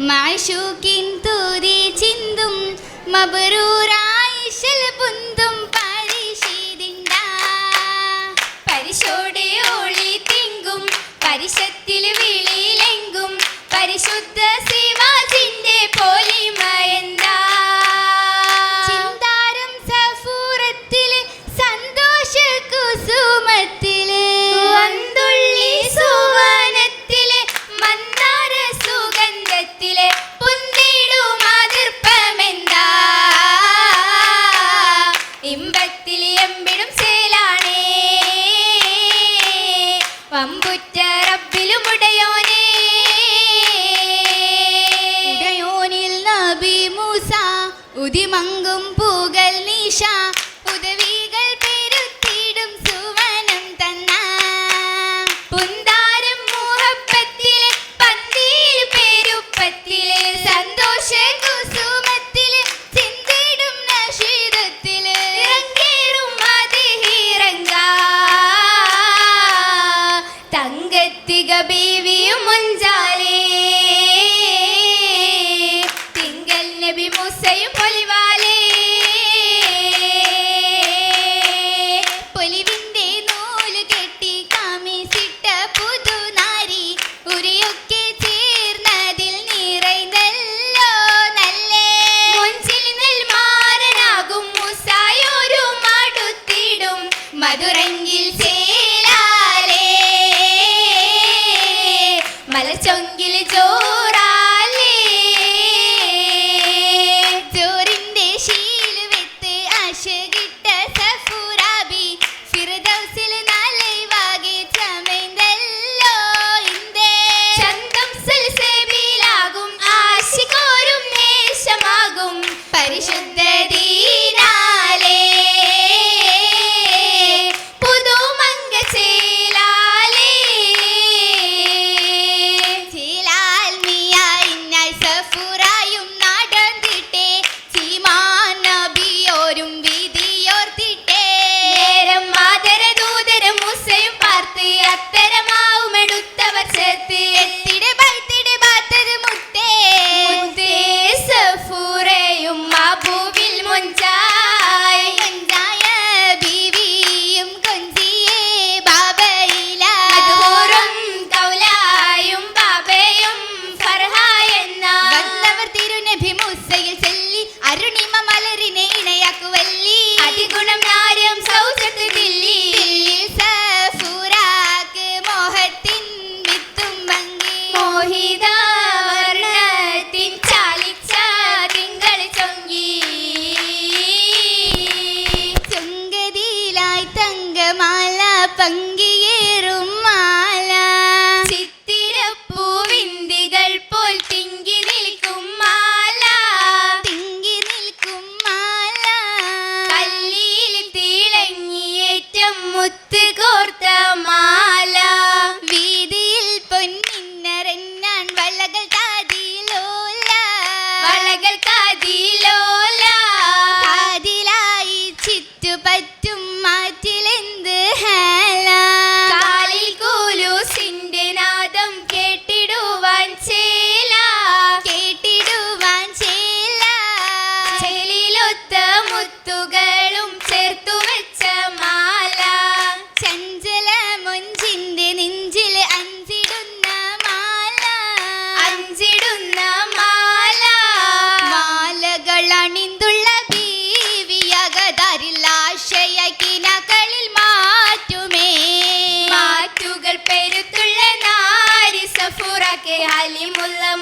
മാഷൂക്കിൻ തൂരി ചിന്തും മബറൂറാ വമ്പുറ്റ നബി മൂസ പൂകൽ നീ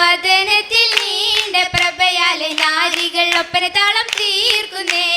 വദനത്തിൽ നീണ്ട പ്രഭയാലെ നാരികൾ ഒപ്പന താളം തീർക്കുന്നേ.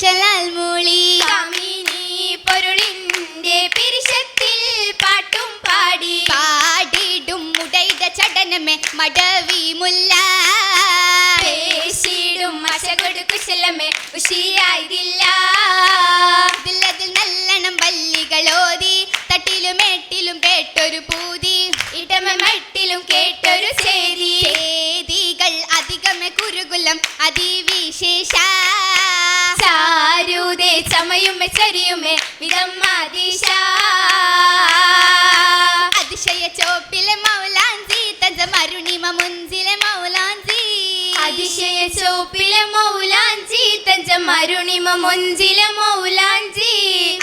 ഇശലാൽ മൂളി കമിനി പൊരുളിന്റെ പിരിശത്തിൽ പാട്ടും പാടി. പാടിടും മുടൈത ചടനമേ മടവി മുല്ല. പേശിടും അശകൊടു കുശലമേ ഉഷിയായതില്ല മരുണിമ മൊഞ്ചില മൗലാഞ്ചി.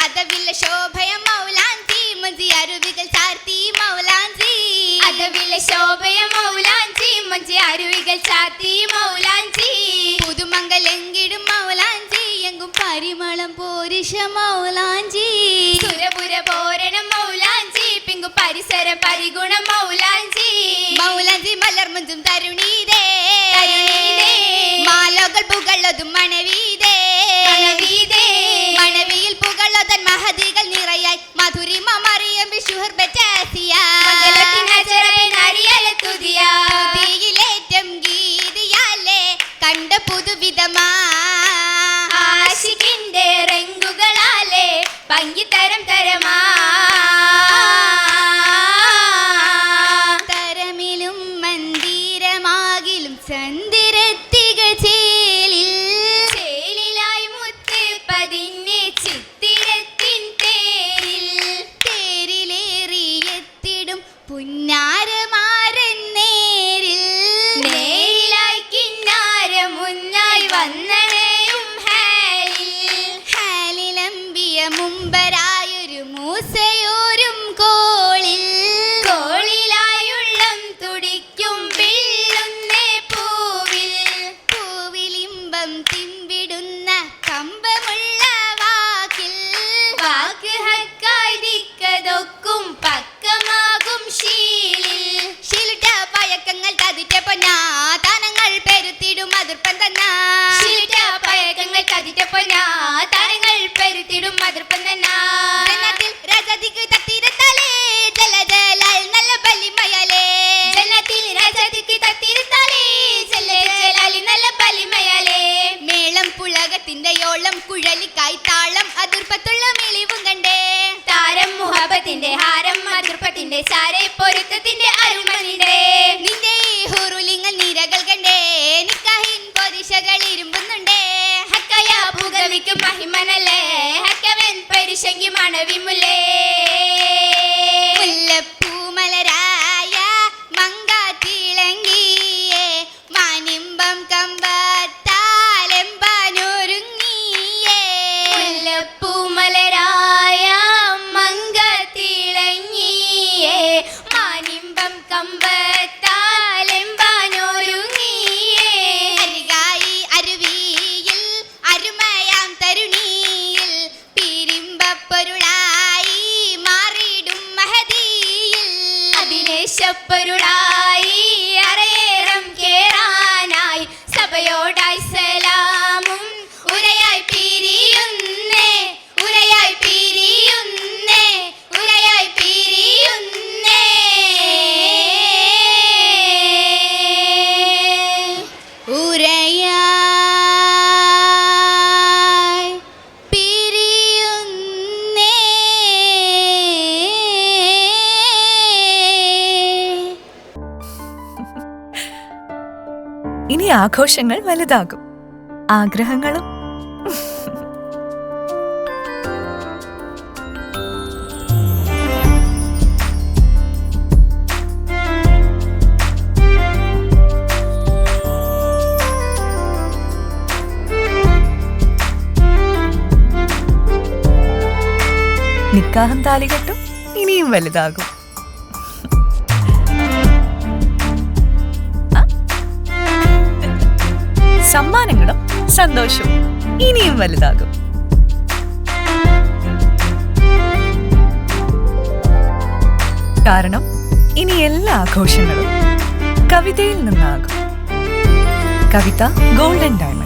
അതവില്ല ശോഭയ മൗലാഞ്ചി. മഞ്ചി അരുവികൾ ചാർത്തി മൗലാഞ്ചി. അതവില്ല ശോഭയ മൗലാഞ്ചി. മഞ്ചി അരുവികൾ ചാർത്തി മൗലാഞ്ചി. പുതുമംഗലെങ്കിടും മൗലാഞ്ചി. എങ്കും പരിമളം പോരിഷ മൗലാഞ്ചി. സുരപുര പോരണം മൗലാഞ്ചി. പിങ്കു പരിസര പരിഗുണ മൗലാഞ്ചി. മൗലാഞ്ചി മലർമഞ്ചും തരുണീതേ മഹതികൾ നിറയായി. മധുരിമ മറിയം വിഷുഹർ. തീയിലേറ്റം ഗീതിയാലേ കണ്ട പുതുവിധമാ. ആശികിന്റെ റെങ്കുകളാലെ പങ്കിത്തരം തരമാ. ഹക്കായിരിക്കതൊക്കും പക്കമാകും ശീലിൽ. ശീലിട്ട പഴക്കങ്ങൾ തതിറ്റ പൊന്നാ. താനങ്ങൾ പെരുത്തിടും അതിർപ്പം തന്നാ. പൊരിശകൾ ഇരുമ്പുന്നുണ്ടേ. ഹക്കയാ ഭൂഗവിക്കും മഹിമനല്ലേ. ഹക്കവൻ പരിശങ്കി മണവിമുലേ അതിലേശപ്പൊരുളായി ആഘോഷങ്ങൾ വലുതാകും. ആഗ്രഹങ്ങളും. നിക്കാഹം താലികെട്ടും ഇനിയും വലുതാകും. സമ്മാനങ്ങളും സന്തോഷവും ഇനിയും വലുതാകും. കാരണം ഇനി എല്ലാ ആഘോഷങ്ങളും കവിതയിൽ നിന്നാകും. Kavitha golden diamond.